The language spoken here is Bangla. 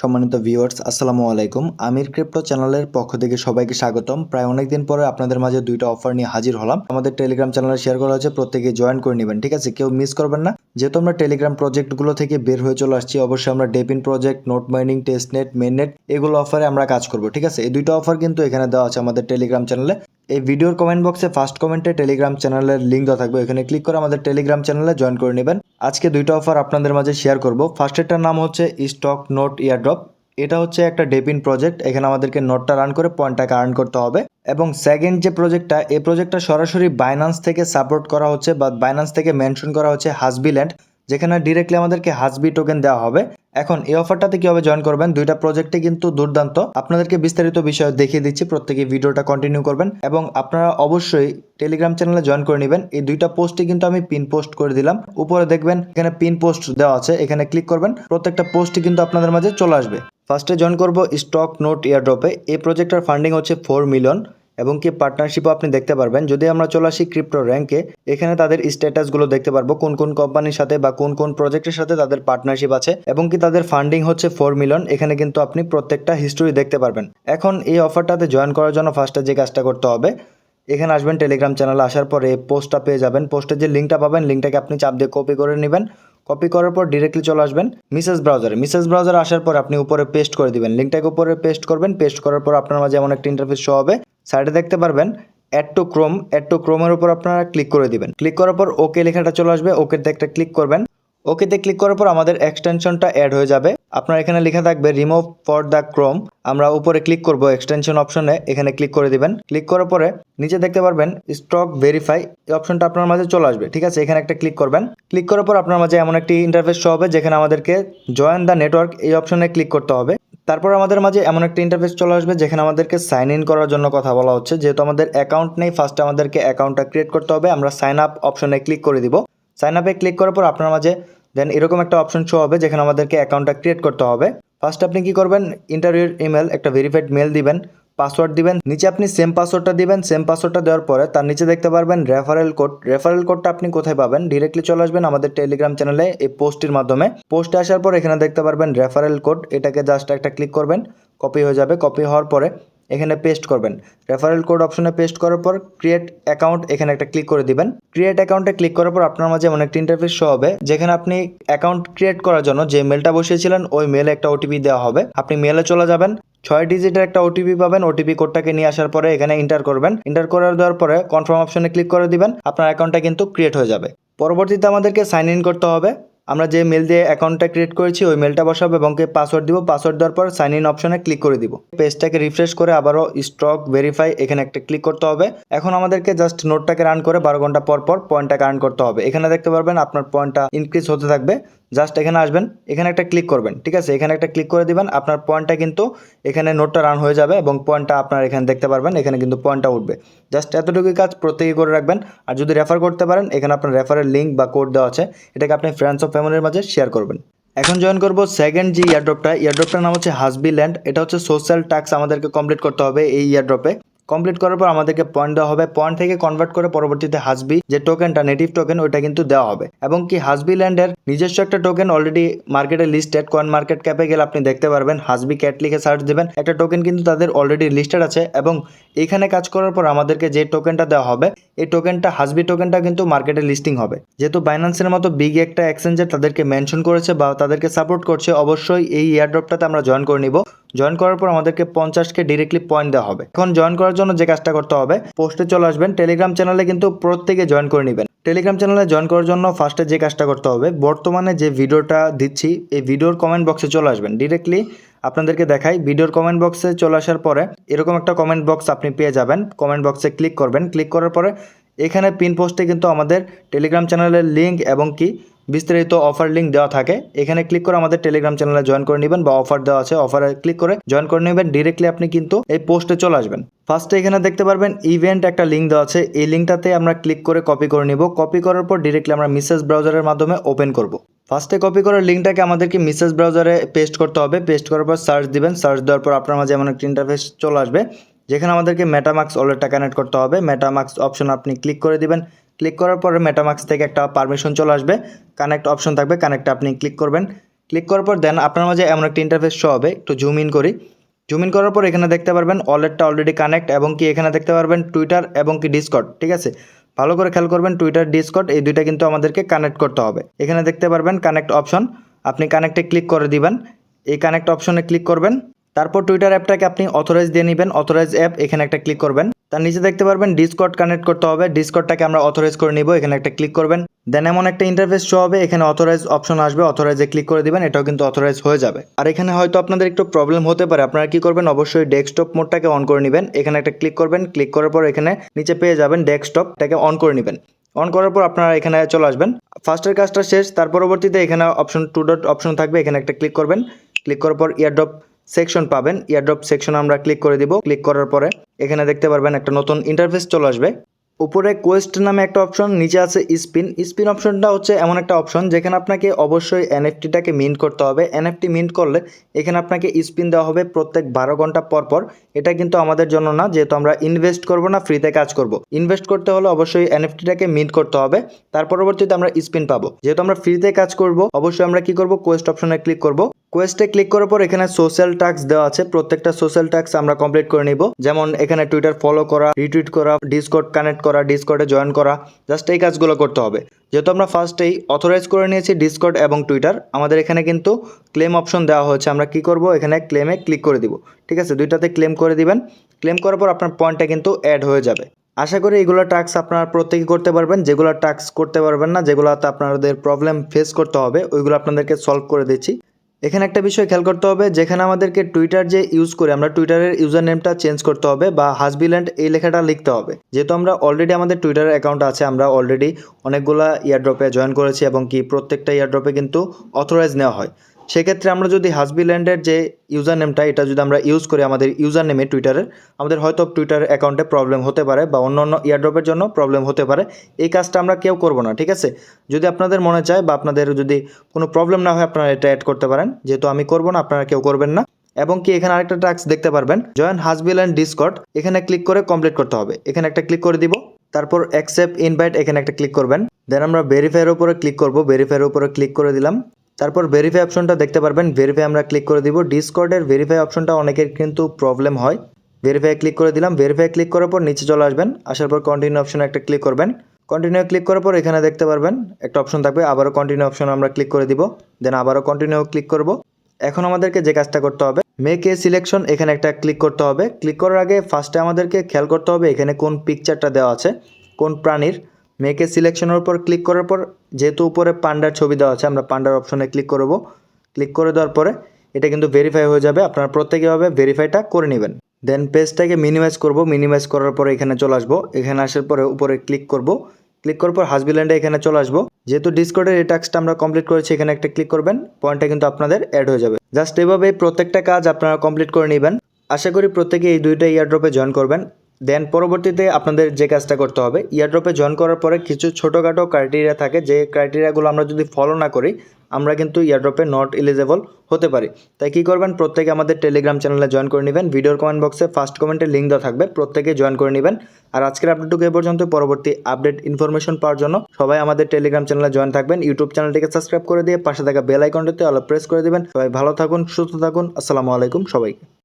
সম্মানিত ভিউয়ার্স আসসালামু আলাইকুম। আমির ক্রিপ্টো চ্যানেলের পক্ষ থেকে সবাইকে স্বাগতম। প্রায় অনেক দিন পরে আপনাদের মাঝে দুইটা অফার নিয়ে হাজির হলাম। আমাদের টেলিগ্রাম চ্যানেলে শেয়ার করা হয়েছে, প্রত্যেকে জয়েন করে নেবেন, ঠিক আছে? কেউ মিস করবেন না। যেহেতু আমরা টেলিগ্রাম প্রজেক্টগুলো থেকে বের হয়ে চলে আসছি, অবশ্যই আমরা DePIN project node mining testnet mainnet এগুলো অফারে আমরা কাজ করব, ঠিক আছে? এই দুইটা অফার কিন্তু এখানে দেওয়া আছে আমাদের টেলিগ্রাম চ্যানেলে এই ভিডিওর কমেন্ট বক্সে ফার্স্ট কমেন্টে টেলিগ্রাম চ্যানেলের লিঙ্ক দেওয়া থাকবে। এখানে ক্লিক করে আমাদের টেলিগ্রাম চ্যানেলে জয়েন করে নেবেন। আজকে দুইটা অফার আপনাদের মাঝে শেয়ার করব। ফার্স্টেরটার নাম হচ্ছে স্টক নোট ইয়ারড্রপ এটা হচ্ছে একটা ডেপিন প্রজেক্ট এখানে আমাদেরকে নোটটা রান করে পয়েন্টটাকে আর্ন করতে হবে। এবং সেকেন্ড যে প্রজেক্টটা এই প্রজেক্টটা সরাসরি বাইনান্স থেকে সাপোর্ট করা হচ্ছে বা বাইনান্স থেকে মেনশন করা হচ্ছে হাসবি ল্যান্ড যেখানে ডিরেক্টলি আমাদেরকে হাসবি টোকেন দেওয়া হবে। এখন এই অফারটাতে কীভাবে জয়েন করবেন? দুইটা প্রজেক্টে কিন্তু দুর্দান্ত। আপনাদেরকে বিস্তারিত বিষয় দেখিয়ে দিচ্ছি, প্রত্যেকে ভিডিওটা কন্টিনিউ করবেন এবং আপনারা অবশ্যই টেলিগ্রাম চ্যানেলে জয়েন করে নেবেন। এই দুইটা পোস্টে কিন্তু আমি পিন পোস্ট করে দিলাম। উপরে দেখবেন এখানে পিন পোস্ট দেওয়া আছে, এখানে ক্লিক করবেন। প্রত্যেকটা পোস্টই কিন্তু আপনাদের মাঝে চলে আসবে। ফার্স্টে জয়েন করব স্টক নোট ইয়ারড্রপে এই প্রজেক্টটার ফান্ডিং হচ্ছে ফোর মিলিয়ন এবং কি পার্টনারশিপও আপনি দেখতে পারবেন। যদি আমরা চলে আসি ক্রিপ্টো র্যাঙ্কে এখানে তাদের স্ট্যাটাসগুলো দেখতে পারব, কোন কোন কোম্পানির সাথে বা কোন কোন প্রজেক্টের সাথে তাদের পার্টনারশিপ আছে এবং কি তাদের ফান্ডিং হচ্ছে ফোর মিলিয়ন এখানে কিন্তু আপনি প্রত্যেকটা হিস্টোরি দেখতে পারবেন। এখন এই অফারটাতে জয়েন করার জন্য ফার্স্টে যে কাজটা করতে হবে, এখানে আসবেন টেলিগ্রাম চ্যানেলে আসার পরে পোস্টটা পেয়ে যাবেন। পোস্টের যে লিঙ্কটা পাবেন লিঙ্কটাকে আপনি চাপ দিয়ে কপি করে নেবেন। কপি করার পর ডিরেক্টলি চলে আসবেন মিসেস ব্রাউজারে মিসেস ব্রাউজার আসার পর আপনি উপরে পেস্ট করে দিবেন। লিঙ্কটাকে উপরে পেস্ট করবেন। পেস্ট করার পর আপনার মাঝে এমন একটা ইন্টারফেস শো হবে সাইডে দেখতে পারবেন add to Chrome add to ক্রোমের উপর আপনারা ক্লিক করে দিবেন। ক্লিক করার পর ওকে লেখাটা চলে আসবে। ওকেতে একটা ক্লিক করবেন। ওকেতে ক্লিক করার পর আমাদের এক্সটেনশনটা অ্যাড হয়ে যাবে। আপনার এখানে লেখা থাকবে রিমুভ ফর দ্য ক্রোম আমরা উপরে ক্লিক করব এক্সটেনশন অপশনে। এখানে ক্লিক করে দিবেন। ক্লিক করার পরে নিচে দেখতে পারবেন স্টক ভেরিফাই এই অপশনটা আপনার মাঝে চলে আসবে। ঠিক আছে, এখানে একটা ক্লিক করবেন। ক্লিক করার পর আপনার মাঝে এমন একটি ইন্টারফেস শো হবে, যেখানে আমাদেরকে জয়েন দ্য নেটওয়ার্ক এই অপশনে ক্লিক করতে হবে। তারপর আমাদের মাঝে এমন একটা ইন্টারফেস চলে আসবে যেখানে আমাদেরকে সাইন ইন করার জন্য কথা বলা হচ্ছে। যেহেতু আমাদের অ্যাকাউন্ট নেই ফার্স্টে আমাদেরকে অ্যাকাউন্টটা ক্রিয়েট করতে হবে। আমরা সাইন আপ অপশনে ক্লিক করে দিব। সাইন আপে ক্লিক করার পর আপনার মাঝে দেন এরকম একটা অপশন শো হবে যেখানে আমাদেরকে অ্যাকাউন্টটা ক্রিয়েট করতে হবে। ফার্স্ট আপনি কি করবেন? ইন্টারভিউর ইমেল একটা ভেরিফাইড মেল দিবেন। পাসওয়ার্ড দিবেন। নিচে আপনি সেম পাসওয়ার্ডটা দিবেন সেম পাসওয়ার্ডটা দেওয়ার পরে তার নিচে দেখতে পারবেন রেফারেল কোড রেফারেল কোডটা আপনি কোথায় পাবেন? ডিরেক্টলি চলে আসবেন আমাদের টেলিগ্রাম চ্যানেলে এই পোস্টের মাধ্যমে। পোস্টে আসার পর এখানে দেখতে পারবেন রেফারেল কোড এটাকে জাস্ট একটা ক্লিক করবেন কপি হয়ে যাবে। কপি হওয়ার পরে এখানে পেস্ট করবেন। রেফারেল কোড অপশনে পেস্ট করার পর ক্রিয়েট অ্যাকাউন্ট এখানে একটা ক্লিক করে দিবেন। ক্রিয়েট অ্যাকাউন্টে ক্লিক করার পর আপনার মাঝে এমন একটা ইন্টারফেস শো হবে, যেখানে আপনি অ্যাকাউন্ট ক্রিয়েট করার জন্য যে মেলটা বসিয়েছিলেন, ওই মেলে একটা ওটিপি দেওয়া হবে। আপনি মেলে চলে যাবেন ছয় ডিজিটের একটা ওটিপি পাবেন। ওটিপি কোডটাকে নিয়ে আসার পরে এখানে ইন্টার করবেন। ইন্টার করার দেওয়ার পরে কনফার্ম অপশনে ক্লিক করে দিবেন। আপনার অ্যাকাউন্টটা কিন্তু ক্রিয়েট হয়ে যাবে। পরবর্তীতে আমাদেরকে সাইন ইন করতে হবে। আমরা যে মেল দিয়ে অ্যাকাউন্টটা ক্রিয়েট করেছি, ওই মেলটা বসাবো এবং পাসওয়ার্ড দিব। পাসওয়ার্ড দেওয়ার পর সাইন ইন অপশনে ক্লিক করে দিব। পেজটাকে রিফ্রেশ করে আবারও স্টক ভেরিফাই এখানে একটা ক্লিক করতে হবে। এখন আমাদেরকে জাস্ট নোটটাকে রান করে বারো ঘণ্টা পর পর পয়েন্টটাকে আর্ন করতে হবে। এখানে দেখতে পারবেন আপনার পয়েন্টটা ইনক্রিজ হতে থাকবে। জাস্ট এখানে আসবেন, এখানে একটা ক্লিক করবেন, ঠিক আছে? এখানে একটা ক্লিক করে দিবেন, আপনার পয়েন্টটা কিন্তু এখানে নোটটা রান হয়ে যাবে এবং পয়েন্টটা আপনার এখানে দেখতে পারবেন, এখানে কিন্তু পয়েন্টটা উঠবে। জাস্ট এতটুকুই কাজ প্রত্যেকে করে রাখবেন, আর যদি রেফার করতে পারেন, এখানে আপনার রেফারের লিঙ্ক বা কোড দেওয়া আছে, এটাকে আপনি ফ্রেন্ডস অফ ফ্যামিলির মাঝে শেয়ার করবেন। এখন জয়েন করব সেকেন্ড যে ইয়ারড্রপটা ইয়ারড্রপটার নাম হচ্ছে হাসবি ল্যান্ড এটা হচ্ছে সোশ্যাল ট্যাক্স আমাদেরকে কমপ্লিট করতে হবে এই ইয়ারড্রপে কমপ্লিট করার পর আমাদেরকে পয়েন্ট দেওয়া হবে পয়েন্ট থেকে কনভার্ট করে পরবর্তীতে হাসবি যে টোকেনটা নেটিভ টোকেন ওইটা কিন্তু দেওয়া হবে। এবং কি হাসবি ল্যান্ডের নিজস্ব একটা টোকেন অলরেডি মার্কেটে লিস্টেড কয়েন মার্কেট ক্যাপে গেলে আপনি দেখতে পারবেন হাসবি ক্যাট লিখে সার্চ দেবেন। একটা টোকেন কিন্তু তাদের অলরেডি লিস্টেড আছে এবং এখানে কাজ করার পর আমাদেরকে যে টোকেনটা দেওয়া হবে, এই টোকেনটা হাসবি টোকেনটা কিন্তু মার্কেটে লিস্টিং হবে। যেহেতু বাইন্যান্সের মতো বিগ একটা এক্সচেঞ্জের তাদেরকে মেনশন করেছে বা তাদেরকে সাপোর্ট করছে, অবশ্যই এই ইয়ারড্রপটাতে আমরা জয়েন করে নিব। জয়েন করার পর আমাদেরকে পঞ্চাশকে ডিরেক্টলি পয়েন্ট দেওয়া হবে। এখন জয়েন করার জন্য যে কাজটা করতে হবে পোস্টে চলে আসবেন। টেলিগ্রাম চ্যানেলে কিন্তু প্রত্যেকে জয়েন করে নেবেন। টেলিগ্রাম চ্যানেলে জয়েন করার জন্য ফার্স্টে যে কাজটা করতে হবে, বর্তমানে যে ভিডিওটা দিচ্ছি, এই ভিডিওর কমেন্ট বক্সে চলে আসবেন। ডিরেক্টলি আপনাদেরকে দেখাই, ভিডিওর কমেন্ট বক্সে চলে আসার পরে এরকম একটা কমেন্ট বক্স আপনি পেয়ে যাবেন। কমেন্ট বক্সে ক্লিক করবেন। ক্লিক করার পরে এখানে পিন পোস্টে কিন্তু আমাদের টেলিগ্রাম চ্যানেলের লিঙ্ক এবং কি বিস্তারিত অফার লিঙ্ক দেওয়া থাকে। এখানে ক্লিক করে আমাদের টেলিগ্রাম চ্যানেলে জয়েন করে নেবেন বা অফার দেওয়া আছে। অফারে ক্লিক করে জয়েন করে নেবেন। ডিরেক্টলি আপনি কিন্তু এই পোস্টে চলে আসবেন। ফার্স্টে এখানে দেখতে পারবেন ইভেন্ট একটা লিঙ্ক দেওয়া আছে। এই লিঙ্কটাতে আমরা ক্লিক করে কপি করে নিব। কপি করার পর ডিরেক্টলি আমরা মিসেস ব্রাউজারের মাধ্যমে ওপেন করব। ফার্স্টে কপি করার লিঙ্কটাকে আমাদেরকে মিসেস ব্রাউজারে পেস্ট করতে হবে। পেস্ট করার পর সার্চ দিবেন। সার্চ দেওয়ার পর আপনার মাঝে এমন একটা ইন্টারফেস চলে আসবে। যেখানে আমাদেরকে মেটামাক্স ওয়ালেটটা কানেক্ট করতে হবে। মেটামাক্স অপশন আপনি ক্লিক করে দিবেন। ক্লিক করার পরে মেটামাক্স থেকে একটা পারমিশন চলে আসবে। কানেক্ট অপশন থাকবে কানেক্টে আপনি ক্লিক করবেন। ক্লিক করার পর দেন আপনার মাঝে এমন একটা ইন্টারফেস শো হবে, একটু জুম ইন করি। জুম ইন করার পর এখানে দেখতে পারবেন ওয়ালেটটা অলরেডি কানেক্ট এবং কি এখানে দেখতে পারবেন টুইটার এবং কি ডিসকর্ড ঠিক আছে? ভালো করে খেয়াল করবেন টুইটার ডিসকর্ড এই দুইটা কিন্তু আমাদেরকে কানেক্ট করতে হবে। এখানে দেখতে পারবেন কানেক্ট অপশন আপনি কানেক্টে ক্লিক করে দিবেন। এই কানেক্ট অপশনে ক্লিক করবেন। তারপর টুইটার অ্যাপটাকে আপনি অথরাইজ দিয়ে নেবেন। অথরাইজ অ্যাপ এখানে একটা ক্লিক করবেন। তার নিচে দেখতে পারবেন ডিসকর্ড কানেক্ট করতে হবে। ডিসকর্ডটাকে আমরা অথরাইজ করে নিব। এখানে একটা ক্লিক করবেন। দেন এমন একটা ইন্টারফেস শো হবে। এখানে অথরাইজ অপশন আসবে। অথরাইজে ক্লিক করে দিবেন। এটাও কিন্তু অথরাইজ হয়ে যাবে। আর এখানে হয়তো আপনাদের একটু প্রবলেম হতে পারে। আপনারা কি করবেন? অবশ্যই ডেস্কটপ মোডটাকে অন করে নেবেন। এখানে একটা ক্লিক করবেন। ক্লিক করার পর এখানে নিচে পেয়ে যাবেন ডেস্কটপটাকে অন করে নেবেন। অন করার পর আপনারা এখানে চলে আসবেন। ফার্স্টের কাজটা শেষ। তার পরবর্তীতে এখানে অপশন টু ডট অপশন থাকবে। এখানে একটা ক্লিক করবেন। ক্লিক করার পর ইয়ারড্রপ সেকশন পাবেন ইয়ারড্রপ সেকশন আমরা ক্লিক করে দিব। ক্লিক করার পরে এখানে দেখতে পারবেন একটা নতুন ইন্টারফেস চলে আসবে। উপরে কোয়েস্ট নামে একটা অপশন নিচে আছে স্পিন স্পিন অপশনটা হচ্ছে এমন একটা অপশন যেখানে আপনাকে অবশ্যই এনএফটিটাকে মিন্ট করতে হবে। এনএফটি মিন্ট করলে এখানে আপনাকে স্পিন দেওয়া হবে প্রত্যেক বারো ঘণ্টা পর পর। এটা কিন্তু আমাদের জন্য না, যেহেতু আমরা ইনভেস্ট করব না ফ্রিতে কাজ করব। ইনভেস্ট করতে হলে অবশ্যই এনএফটিটাকে মিন্ট করতে হবে। তার পরবর্তীতে আমরা স্পিন পাবো। যেহেতু আমরা ফ্রিতে কাজ করব, অবশ্যই আমরা কি করব? কোয়েস্ট অপশনে ক্লিক করব। কোয়েস্টে ক্লিক করার পর এখানে সোশ্যাল টাস্ক দেওয়া আছে। প্রত্যেকটা সোশ্যাল টাস্ক আমরা কমপ্লিট করে নিব। যেমন এখানে টুইটার ফলো করা রিটুইট করা ডিসকর্ড কানেক্ট করা ডিসকর্ডে জয়েন করা জাস্ট এই কাজগুলো করতে হবে। যেহেতু আমরা ফার্স্টেই অথরাইজ করে নিয়েছি ডিসকর্ড এবং টুইটার আমাদের এখানে কিন্তু ক্লেম অপশন দেওয়া হয়েছে। আমরা কি করব? এখানে ক্লেমে ক্লিক করে দিব। ঠিক আছে? দুইটাতে ক্লেম করে দিবেন। ক্লেম করার পর আপনার পয়েন্টটা কিন্তু অ্যাড হয়ে যাবে। আশা করি এগুলো টাস্ক আপনারা প্রত্যেকেই করতে পারবেন। যেগুলো টাস্ক করতে পারবেন না, যেগুলোতে আপনাদের প্রবলেম ফেস করতে হবে, ওইগুলো আপনাদেরকে সলভ করে দিচ্ছি। এখানে একটা বিষয় খেয়াল করতে হবে, যেখানে আমাদেরকে টুইটার যে ইউজ করে আমরা টুইটারের ইউজার নেমটা চেঞ্জ করতে হবে বা হাজবিল্যান্ড এই লেখাটা লিখতে হবে। যেহেতু আমরা অলরেডি আমাদের টুইটার অ্যাকাউন্ট আছে, আমরা অলরেডি অনেকগুলা ইয়ারড্রপে জয়েন করেছি এবং কি প্রত্যেকটা ইয়ারড্রপে কিন্তু অথরাইজ নেওয়া হয়। সেক্ষেত্রে আমরা যদি হাজবিল্যান্ডের যে ইউজার নেমটা এটা যদি আমরা ইউজ করি আমাদের ইউজার নেমে টুইটারের আমাদের হয়তো টুইটার অ্যাকাউন্টে প্রবলেম হতে পারে বা অন্য অন্য ইয়ারড্রপের জন্য প্রবলেম হতে পারে। এই কাজটা আমরা কেউ করব না, ঠিক আছে? যদি আপনাদের মনে চায় বা আপনাদের যদি কোনো প্রবলেম না হয়, আপনারা এটা অ্যাড করতে পারেন। যেহেতু আমি করব না, আপনারা কেউ করবেন না। এবং কি এখানে আরেকটা টাস্ক দেখতে পারবেন? জয়েন হাজবিল অ্যান্ড ডিসকট এখানে ক্লিক করে কমপ্লিট করতে হবে। এখানে একটা ক্লিক করে দিব, তারপর অ্যাকসেপ্ট ইনভাইট এখানে একটা ক্লিক করবেন। দেন আমরা ভেরিফাইয়ের উপরে ক্লিক করব। ভেরিফাইয়ের উপরে ক্লিক করে দিলাম। তারপর ভেরিফাই অপশনটা দেখতে পারবেন। ভেরিফাই আমরা ক্লিক করে দিব। ডিসকর্ডের ভেরিফাই অপশনটা অনেকের কিন্তু প্রবলেম হয়। ভেরিফাই ক্লিক করে দিলাম। ভেরিফাই ক্লিক করার পর নিচে চলে আসবেন। আসার পর কন্টিনিউ অপশনে একটা ক্লিক করবেন। কন্টিনিউ ক্লিক করার পর এখানে দেখতে পারবেন, একটা অপশন থাকবে। আবারও কন্টিনিউ অপশন আমরা ক্লিক করে দিব। দেন আবারও কন্টিনিউ ক্লিক করব। এখন আমাদেরকে যে কাজটা করতে হবে মেক সিলেকশন এখানে একটা ক্লিক করতে হবে। ক্লিক করার আগে ফার্স্টে আমাদেরকে খেয়াল করতে হবে এখানে কোন পিকচারটা দেওয়া আছে, কোন প্রাণীর। মেকে সিলেকশনের উপর ক্লিক করার পর, যেহেতু উপরে পান্ডার ছবি দেওয়া আছে, আমরা পান্ডার অপশনে ক্লিক করব। ক্লিক করে দেওয়ার পরে, এটা কিন্তু ভেরিফাই হয়ে যাবে। আপনারা প্রত্যেকেভাবে ভেরিফাইটা করে নেবেন। দেন পেজটাকে মিনিমাইজ করব। মিনিমাইজ করার পরে এখানে চলে আসব। এখানে আসার পরে উপরে ক্লিক করব। ক্লিক করার পর হাজবিল্যান্ডে এখানে চলে আসব। যেহেতু ডিসকোডের এই টাস্কটা আমরা কমপ্লিট করেছি, এখানে একটা ক্লিক করবেন। পয়েন্টটা কিন্তু আপনাদের অ্যাড হয়ে যাবে। জাস্ট এভাবে প্রত্যেকটা কাজ আপনারা কমপ্লিট করে নেবেন। আশা করি প্রত্যেকে এই দুইটা ইয়ারড্রপে জয়েন করবেন। দেন পরবর্তীতে আপনাদের যে কাজটা করতে হবে ইয়ারড্রপে জয়েন করার পরে কিছু ছোটোখাটো ক্রাইটেরিয়া থাকে, যে ক্রাইটেরিয়াগুলো আমরা যদি ফলো না করি, আমরা কিন্তু ইয়ারড্রপে নট এলিজেবল হতে পারি। তাই কী করবেন? প্রত্যেকে আমাদের টেলিগ্রাম চ্যানেলে জয়েন করে নেবেন। ভিডিওর কমেন্ট বক্সে ফার্স্ট কমেন্টে লিঙ্ক দেওয়া থাকবে, প্রত্যেকে জয়েন করে নেবেন। আর আজকের আপডেটটুকু এ পর্যন্ত, পরবর্তী আপডেট ইনফরমেশন পাওয়ার জন্য সবাই আমাদের টেলিগ্রাম চ্যানেলে জয়েন থাকবেন। ইউটিউব চ্যানেলটিকে সাবস্ক্রাইব করে দিয়ে পাশে থাকা বেল আইকনটিতে অল প্রেস করে দেবেন। সবাই ভালো থাকুন, সুস্থ থাকুন। আসসালামু আলাইকুম সবাইকে।